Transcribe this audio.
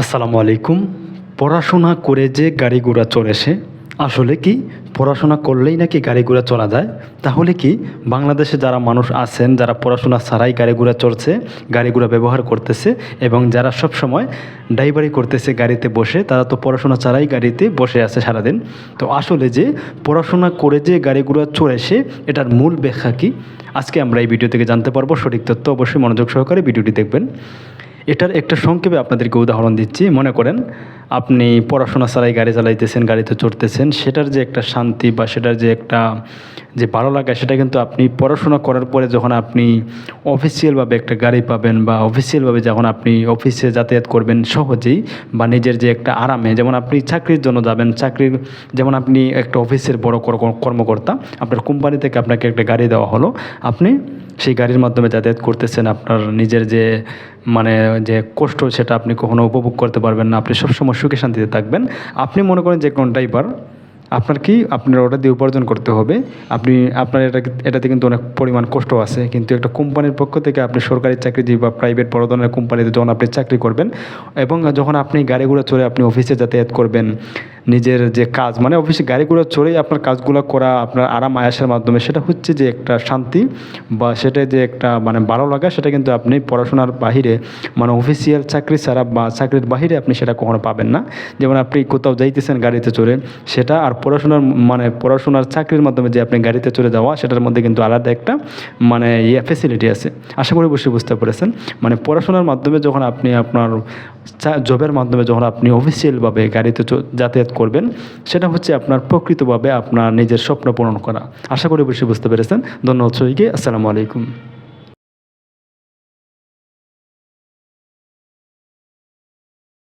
আসসালামু আলাইকুম। পড়াশোনা করে যে গাড়ি ঘোড়া চলেছে আসলে কি পড়াশোনা করলেই নাকি গাড়ি ঘোড়া চলা যায়? তাহলে কি বাংলাদেশে যারা মানুষ আছেন, যারা পড়াশোনা ছাড়াই গাড়ি ঘোড়া চলছে গাড়ি ঘোড়া ব্যবহার করতেছে এবং যারা সব সময় ড্রাইভারি করতেছে গাড়িতে বসে, তারা তো পড়াশোনা ছাড়াই গাড়িতে বসে আছে সারাদিন। তো আসলে যে পড়াশোনা করে যে গাড়ি ঘোড়া চলেছে এটার মূল ব্যাখ্যা কি? আজকে আমরা এই ভিডিও থেকে জানতে পারব। সঠিক তথ্য অবশ্যই মনোযোগ সহকারে ভিডিওটি দেখবেন। এটার একটা সংক্ষেপে আপনাদেরকে উদাহরণ দিচ্ছি। মনে করেন, আপনি পড়াশোনা ছাড়াই গাড়ি চালাইতেছেন, গাড়িতে চড়তেছেন, সেটার যে একটা শান্তি বা সেটার যে একটা, যে ভালো লাগা, সেটা কিন্তু আপনি পড়াশোনা করার পরে যখন আপনি অফিসিয়ালভাবে একটা গাড়ি পাবেন বা অফিসিয়ালভাবে যখন আপনি অফিসে যাতায়াত করবেন সহজেই বা নিজের যে একটা আরামে, যেমন আপনি চাকরির জন্য যাবেন, চাকরির, যেমন আপনি একটা অফিসের বড় কর- কর্মকর্তা, আপনার কোম্পানি থেকে আপনাকে একটা গাড়ি দেওয়া হলো, আপনি সেই গাড়ির মাধ্যমে যাতায়াত করতেছেন, আপনার নিজের যে মানে যে কষ্ট সেটা আপনি কখনো উপভোগ করতে পারবেন না, আপনি সবসময় সুখে শান্তিতে থাকবেন। আপনি মনে করেন যে কোন ড্রাইভার আপনার কি? আপনার ওটা দিয়ে উপার্জন করতে হবে। আপনি, আপনার এটা, এটাতে কিন্তু অনেক পরিমাণ কষ্ট আছে। কিন্তু একটা কোম্পানির পক্ষ থেকে আপনি সরকারি চাকরিজীবী বা প্রাইভেট বড় ধরনের কোম্পানিতে যখন আপনি চাকরি করবেন, এবং যখন আপনি গাড়িগুলো চড়ে আপনি অফিসে যাতায়াত করবেন নিজের যে কাজ মানে অফিসে গাড়িগুলো চড়েই আপনার কাজগুলো করা, আপনার আরাম আয়াসের মাধ্যমে, সেটা হচ্ছে যে একটা শান্তি বা সেটা যে একটা মানে ভালো লাগা, সেটা কিন্তু আপনি পড়াশোনার বাহিরে মানে অফিসিয়াল চাকরি ছাড়া বা চাকরির বাহিরে আপনি সেটা কখনো পাবেন না। যেমন আপনি কোথাও যাইতেছেন গাড়িতে চড়ে, সেটা আর পড়াশোনার মানে পড়াশোনার চাকরির মাধ্যমে যে আপনি গাড়িতে চড়ে যাওয়া, সেটার মধ্যে কিন্তু আলাদা একটা মানে ইয়ে ফেসিলিটি আছে। আশা করি বসে বুঝতে পেরেছেন। মানে পড়াশোনার মাধ্যমে যখন আপনি আপনার জবের মাধ্যমে যখন আপনি অফিসিয়ালভাবে গাড়িতে যাতায়াত করবেন, সেটা হচ্ছে আপনার প্রকৃতভাবে আপনার নিজের স্বপ্ন পূরণ করা। আশা করি অবশ্যই বুঝতে পেরেছেন। ধন্যবাদ সবাইকে। আসসালামু আলাইকুম।